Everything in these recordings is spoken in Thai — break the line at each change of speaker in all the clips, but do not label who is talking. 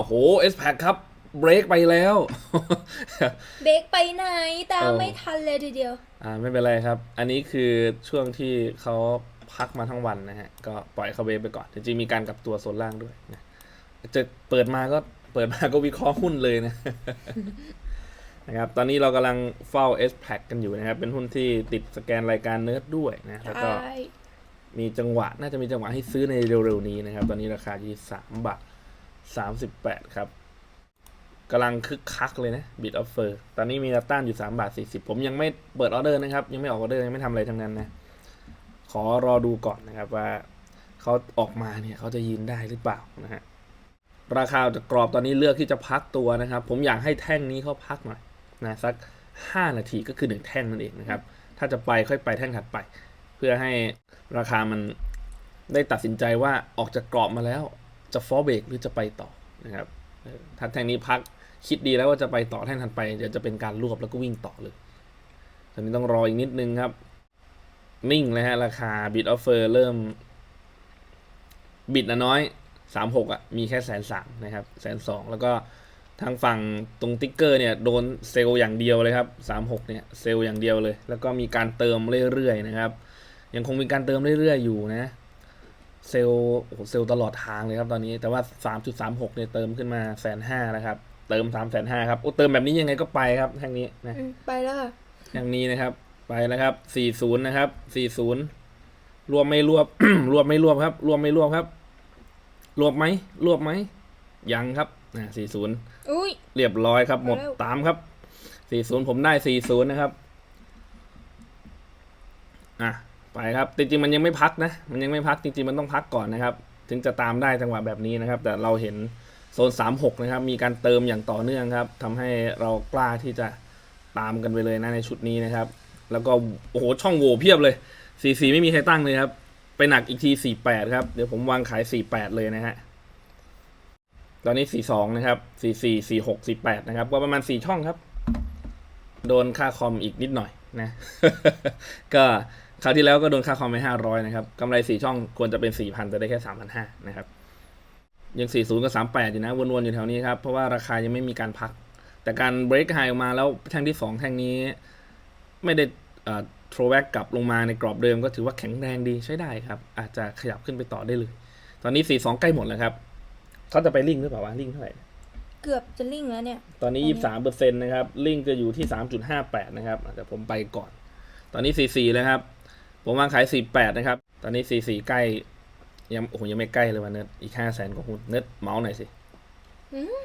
อ้โหเอสแพคครับ เบรกไปแล้ว
เบรกไปไหนตาม
เออ
ไม่ทันเลยทีเดียว
อ่าไม่เป็นไรครับ อันนี้คือช่วงที่เขาพักมาทั้งวันนะฮะ ก็ปล่อยเขาเวฟไปก่อนจริงๆมีการกลับตัวโซนล่างด้วยนะจะเปิดมาก็เปิดมาก็วิเคราะห์หุ้นเลยนะนะครับ ตอนนี้เรากำลังเฝ้า S p a c กันอยู่นะครับ เป็นหุ้นที่ติดสแกนรายการเนิร์ดด้วยนะ แล้วก็
ใช่
มีจังหวะ น่าจะมีจังหวะให้ซื้อในเร็วๆนี้นะครับ ตอนนี้ราคาที่สามบาท สามสิบแปดครับกำลังคึกคักเลยนะบิดออฟเฟอร์ตอนนี้มีแนวต้านอยู่สามบาทสี่สิบผมยังไม่เปิดออเดอร์นะครับ ยังไม่ออกออเดอร์ยังไม่ทำอะไรทั้งนั้นนะ ขอรอดูก่อนนะครับว่าเขาออกมาเนี่ยเขาจะยืนได้หรือเปล่านะฮะราคาจะกรอบตอนนี้เลือกที่จะพักตัวนะครับ ผมอยากให้แท่งนี้เขาพักหน่อยนะสัก 5 นาทีก็คือหนึ่งแท่งนั่นเองนะครับ ถ้าจะไปค่อยไปแท่งถัดไป เพื่อให้ราคามันได้ตัดสินใจว่าออกจากกรอบมาแล้ว จะฟอเบรกหรือจะไปต่อนะครับเออถ้าแทงนี้พักคิดดีแล้วว่าจะไปต่อแท่งถัดไปเดี๋ยวจะเป็นการรวบแล้วก็วิ่งต่อเลยตอนนี้ต้องรออีกนิดนึงครับ นิ่งเลยฮะ ราคาบิดออฟเฟอร์เริ่ม บิดนะน้อยสามหกอะ มีแค่แสนสามนะครับแสนสองแล้วก็ทางฝั่งตรงติ๊กเกอร์เนี่ย โดนเซลล์อย่างเดียวเลยครับสามหกเนี่ย เซลล์อย่างเดียวเลย แล้วก็มีการเติมเรื่อยๆนะครับ ยังคงมีการเติมเรื่อยๆอยู่นะ เซลล์โอ้โหเซลล์ตลอดทางเลยครับตอนนี้แต่ว่า 3.36เนี่ยเติมขึ้นมาแสนห้านะครับ เติม3แสนห้าครับโอ้เติมแบบนี้ยังไงก็ไปครับแท่งนี้นะ
อืมไปแล้วค่ะ
อย่างนี้นะครับ ไปแล้วครับ 40 นะครับ 40 รวมไม่รวบ รวมไม่รวบครับ รวมไม่รวบครับ รวบไหมรวบไหมยังครับนะ40
อุ้ย
เรียบร้อยครับ หมด
ไปแล้ว
ตามครับ 40 ผมได้ 40 นะครับ อะ ไปครับจริงๆมันยังไม่พักนะ มันยังไม่พักจริงๆมันต้องพักก่อนนะครับ ถึงจะตามได้จังหวะแบบนี้นะครับ แต่เราเห็นโซน 36 นะครับ มีการเติมอย่างต่อเนื่องครับทำให้เรากล้าที่จะตามกันไปเลยนะในชุดนี้นะครับ แล้วก็โอ้โหช่องโหว่เพียบเลย 44 ไม่มีใครตั้งเลยครับ ไปหนักอีกที 48 ครับ เดี๋ยวผมวางขาย 48 เลยนะฮะ ตอนนี้ 42 นะครับ 44 46 48 นะครับ ก็ประมาณ 4 ช่องครับ โดนค่าคอมอีกนิดหน่อยนะ ก็ คราวที่แล้วก็โดนค่าคอมไป500นะครับกำไร4ช่องควรจะเป็น4,000แต่ได้แค่3,500นะครับยัง40กับ38อยู่นะวนๆอยู่แถวนี้ครับ เพราะว่าราคายังไม่มีการพัก แต่การ break high ออกมาแล้วแท่งที่2แท่งนี้ไม่ได้เอ่อ throwback กลับลงมาในกรอบเดิมก็ถือว่าแข็งแรงดีใช้ได้ครับ อาจจะขยับขึ้นไปต่อได้เลย ตอนนี้42ใกล้หมดแล้วครับเขาจะไปลิงก์หรือเปล่าวะลิงก์เท่าไหร่
เกือบจะลิ่งแล้วเนี่ย
ตอนนี้
ตอนนี้
23เปอร์เซ็นต์นะครับลิงก์จะอยู่ที่3.58นะครับอะเดี๋ยวผมไปก่อน ตอนนี้44แล้วครับ ผมวางขาย 48 นะครับ ตอนนี้ 44 ใกล้ ยังโอ้โหยังไม่ใกล้เลยวันเนิร์ดอีก5แสนกว่าหุ้นเนิร์ดเมาส์หน่อยสิ
อืม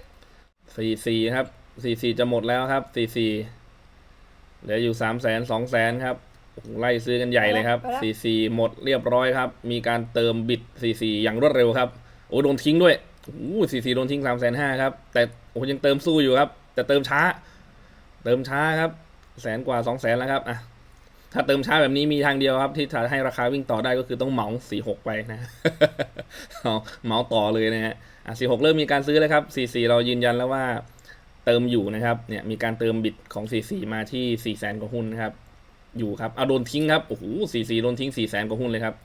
44 ครับ 44 จะหมดแล้วครับ 44 เหลืออยู่3แสน2แสนครับโอ้โหไล่ซื้อกันใหญ่เลยครับ 44 หมดเรียบร้อยครับ มีการเติมบิด 44 อย่างรวดเร็วครับ โอ้โดนทิ้งด้วยโอ้โห44โดนทิ้ง3 5 0 0 0ครับ แต่โอ้ยังเติมสู้อยู่ครับ แต่เติมช้า เติมช้าครับ แสนกว่า2แสนแล้วครับ อะ ถ้าเติมช้าแบบนี้มีทางเดียวครับ ที่จะให้ราคาวิ่งต่อได้ก็คือต้องเหมา46ไปนะเอาเหมาต่อเลยนะฮะอะ46เริ่มมีการซื้อแล้วครับ44เรายืนยันแล้วว่าเติมอยู่นะครับเนี่ยมีการเติมบิตของ44มาที่4แสนกว่าหุ้นนะครับอยู่ครับเอาโดนทิ้งครับโอ้โห44โดนทิ้ง4แสนกว่าหุ้นเลยครับ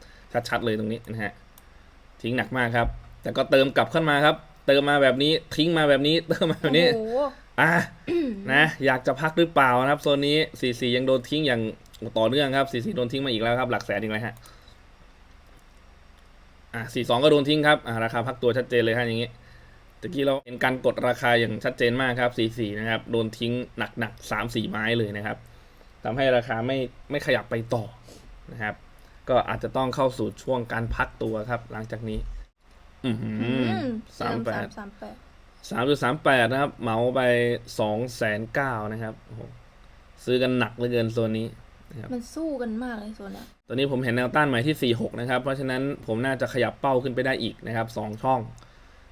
ชัดๆเลยตรงนี้นะฮะทิ้งหนักมากครับ แต่ก็เติมกลับขึ้นมาครับ เติมมาแบบนี้ทิ้งมาแบบนี้เติมมาแบบนี้
โอ้โห
อะนะ อยากจะพักหรือเปล่านะครับโซนนี้44ยังโดนทิ้งอย่าง ต่อเนื่องครับ44โดนทิ้งมาอีกแล้วครับ หลักแสนอีกแล้วฮะอะ42ก็โดนทิ้งครับอะราคาพักตัวชัดเจนเลยฮะอย่างนี้ตะกี้เราเห็นการกดราคาอย่างชัดเจนมากครับ44นะครับโดนทิ้งหนักๆ3-4ไม้เลยนะครับทำให้ราคาไม่ไม่ขยับไปต่อนะครับ ก็อาจจะต้องเข้าสู่ช่วงการพักตัวครับ หลังจากนี้ อือหือ
อืม
สามแปด
สามแปด
สามจุดสามแปดนะครับ เหมาไปสองแสนเก้านะครับโอ้โหซื้อกันหนักเหลือเกินโซนนี้
มันสู้กันมากเลยโซนเนี้ย
ตอนนี้ผมเห็นแนวต้านใหม่ที่ 46 นะครับ เพราะฉะนั้นผมน่าจะขยับเป้าขึ้นไปได้อีกนะครับสองช่อง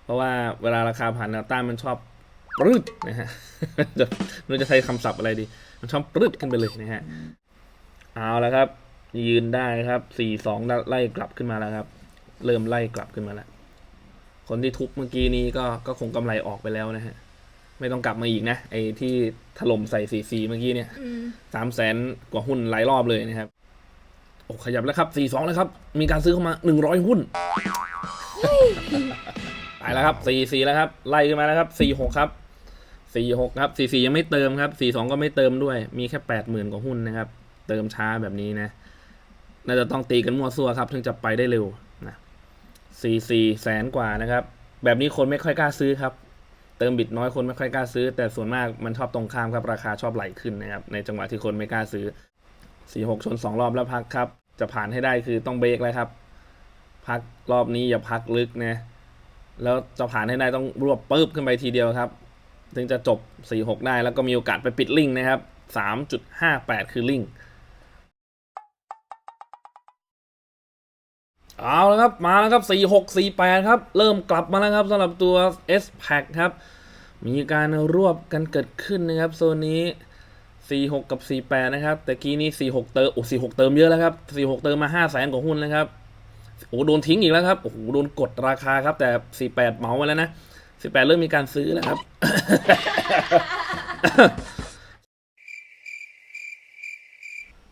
เพราะว่าเวลาราคาผ่านแนวต้านมันชอบปรึดนะฮะจะไม่รู้จะใช้คำศัพท์อะไรดี มันชอบปรึดขึ้นไปเลยนะฮะ เอาแล้วครับ ยืนได้ครับ 42 ไล่กลับขึ้นมาแล้วครับ เริ่มไล่กลับขึ้นมาแล้ว คนที่ทุบเมื่อกี้นี้ก็ก็คงกำไรออกไปแล้วนะฮะ ไม่ต้องกลับมาอีกนะ ไอ้ที่ถล่มใส่44เมื่อกี้เนี่ย
อืม
สามแสนกว่าหุ้นหลายรอบเลยนะครับ โอ้ขยับแล้วครับสี่สองแล้วครับ มีการซื้อเข้ามาหนึ่งร้อยหุ้นอไปแล้วครับสี่สี่แล้วครับ ไล่ขึ้นมาแล้วครับสี่หกครับสี่หกครับสี่สี่ยังไม่เติมครับสี่สองก็ไม่เติมด้วย มีแค่แปดหมื่นกว่าหุ้นนะครับ เติมช้าแบบนี้นะ น่าจะต้องตีกันมั่วซั่วครับ ถึงจะไปได้เร็วนะสี่สี่แสนกว่านะครับ แบบนี้คนไม่ค่อยกล้าซื้อครับเติมบิตน้อยคนไม่ค่อยกล้าซื้อ แต่ส่วนมากมันชอบตรงข้ามครับราคาชอบไหลขึ้นนะครับในจังหวะที่คนไม่กล้าซื้อสี่หกชนสองรอบแล้วพักครับ จะผ่านให้ได้คือต้องเบรกแล้วครับ พักรอบนี้อย่าพักลึกนะแล้วจะผ่านให้ได้ต้องรวบปึ๊บขึ้นไปทีเดียวครับ ถึงจะจบ 4-6 ได้แล้วก็มีโอกาสไปปิดลิงก์นะครับ 3.58 คือลิง เอาแล้วครับ มาแล้วครับ46 48 ครับ เริ่มกลับมาแล้วครับสำหรับตัว S Pack ครับ มีการรวบกันเกิดขึ้นนะครับ โซนนี้ 46 กับ 48 นะครับ แต่กี้นี้ 46 เติมโอ้46 เติมเยอะแล้วครับ 46 เติมมา 5 0 0แสนกว่าหุ้นนะครับ โอ้โดนทิ้งอีกแล้วครับ โอ้โห โดนกดราคาครับ แต่ 48 เหมามาแล้วนะ 18 เริ่มมีการซื้อแล้วครับ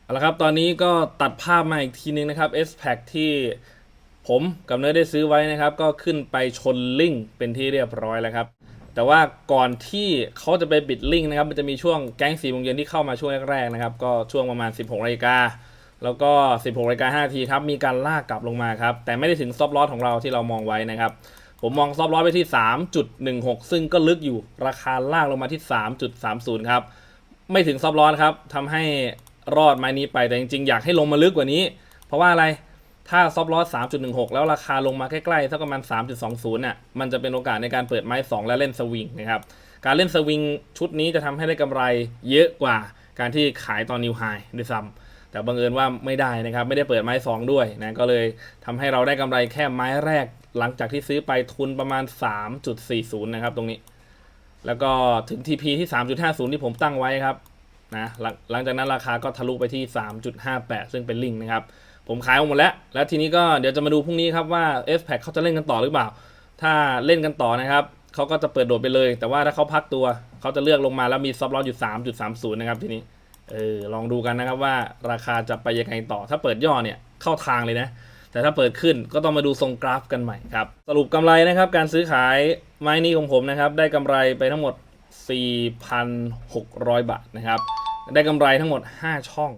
เอาละครับ ตอนนี้ก็ตัดภาพมาอีกทีนึงนะครับ S Pack ที่ ผมกับเนยได้ซื้อไว้นะครับ ก็ขึ้นไปชนลิงก์เป็นที่เรียบร้อยแล้วครับ แต่ว่าก่อนที่เขาจะไปบิดลิงก์นะครับ มันจะมีช่วงแก๊งสี่โมงเย็นที่เข้ามาช่วงแรกๆนะครับ ก็ช่วงประมาณ 16นาฬิกาแล้วก็ 16นาฬิกา5ทีครับมีการลากกลับลงมาครับ แต่ไม่ได้ถึงซอฟต์ลอสของเราที่เรามองไว้นะครับผมมองซอฟต์ลอสไปที่ 3.16 ซึ่งก็ลึกอยู่ราคาลากลงมาที่ 3.30 ครับไม่ถึงซอฟต์ลอสครับทำให้รอดไม้นี้ไปแต่จริงๆ อยากให้ลงมาลึกกว่านี้ เพราะว่าอะไร ถ้าซอฟต์ลอส3.16 แล้วราคาลงมาใกล้ๆสักประมาณ 3.20น่ะมันจะเป็นโอกาสในการเปิดไม้ 2 และเล่นสวิงนะครับการเล่นสวิงชุดนี้จะทำให้ได้กำไรเยอะกว่าการที่ขายตอนนิวไฮด้วยซ้ำแต่บังเอิญว่าไม่ได้นะครับ ไม่ได้เปิดไม้ 2 ด้วยนะก็เลยทำให้เราได้กำไรแค่ไม้แรก หลังจากที่ซื้อไปทุนประมาณ 3.40 นะครับ ตรงนี้ แล้วก็ถึง TP ที่ 3.50 ที่ผมตั้งไว้ครับนะหลังหลังจากนั้นราคาก็ทะลุไปที่ 3.58 ซึ่งเป็นลิงก์นะครับ ผมขายออกหมดแล้ว แล้วทีนี้ก็เดี๋ยวจะมาดูพรุ่งนี้ครับว่า S Pack เขาจะเล่นกันต่อหรือเปล่า ถ้าเล่นกันต่อนะครับเขาก็จะเปิดโดดไปเลย แต่ว่าถ้าเขาพักตัวเขาจะเลือกลงมาแล้วมีซับลอสอยู่3.30นะครับทีนี้เออลองดูกันนะครับว่าราคาจะไปยังไงต่อ ถ้าเปิดย่อเนี่ยเข้าทางเลยนะ แต่ถ้าเปิดขึ้นก็ต้องมาดูทรงกราฟกันใหม่ครับ สรุปกำไรนะครับ การซื้อขายไม้นี้ของผมนะครับ ได้กำไรไปทั้งหมด 4,600 บาทนะครับ ได้กำไรทั้งหมด 5 ช่อง